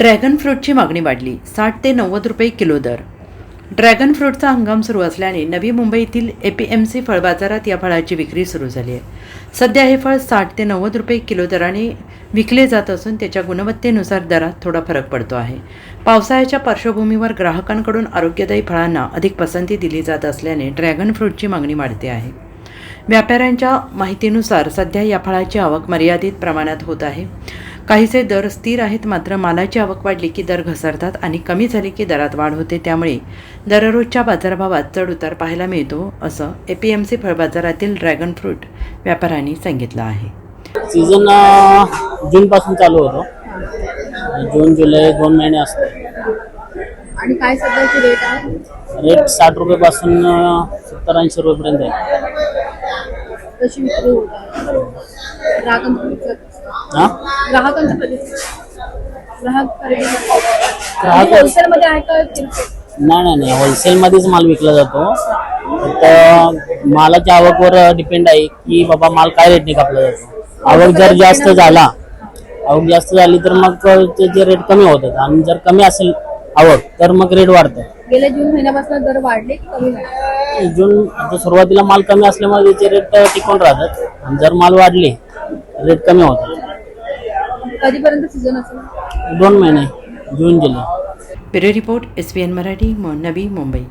Dragon फ्रूटची मागणी वाढली. साठ ते नव्वद रुपये किलो दर. ड्रॅगन फ्रूटचा हंगाम सुरू असल्याने नवी मुंबईतील ए पी एम सी फळ बाजारात या फळाची विक्री सुरू झाली आहे. सध्या हे फळ साठ ते नव्वद रुपये किलो दराने विकले जात असून त्याच्या गुणवत्तेनुसार दरात थोडा फरक पडतो आहे. पावसाळ्याच्या पार्श्वभूमीवर ग्राहकांकडून आरोग्यदायी फळांना अधिक पसंती दिली जात असल्याने ड्रॅगन फ्रूटची मागणी वाढते आहे. व्यापाऱ्यांच्या माहितीनुसार सध्या या फळाची आवक मर्यादित प्रमाणात होत आहे. काहीसे दर स्थिर आहेत मात्र मालाची आवक वाढली की दर घसरतात आणि कमी झाली की दरात वाढ होते. त्यामुळे दररोजच्या बाजारभावात चढ उतार पाहायला मिळतो असं ए पी एम सी फळबाजारातील ड्रॅगन फ्रूट व्यापाऱ्यांनी सांगितलं आहे. सीझन जून पासून चालू होतो. जून जुलै दोन महिने असतो आणि काय सध्याची रेट आहे रेट साठ रुपयेपासून सत्तर ऐंशी रुपयेपर्यंत आहे. ग्राहकांचा ग्राहक आहे का? नाही नाही नाही. होलसेलमध्येच माल विकला जातो. फक्त मालाच्या आवकवर डिपेंड आहे की बाबा माल काय रेटने कापला जातो. आवक जर जास्त झाला आवक जास्त झाली तर मग त्याचे रेट कमी होतात. आणि जर कमी असेल आवक तर मग रेट वाढतात गेल्या जून महिन्यापासून दर वाढले की कमी झाले? जून आता सुरुवातीला माल कमी असल्यामुळे त्याचे रेट टिकून राहतात. आणि जर माल वाढले रेट कमी होतात. कधीपर्यंत सीझन असेल? दोन महिने जून जुलै. Bureau report S P N Marathi म- नवी मुंबई.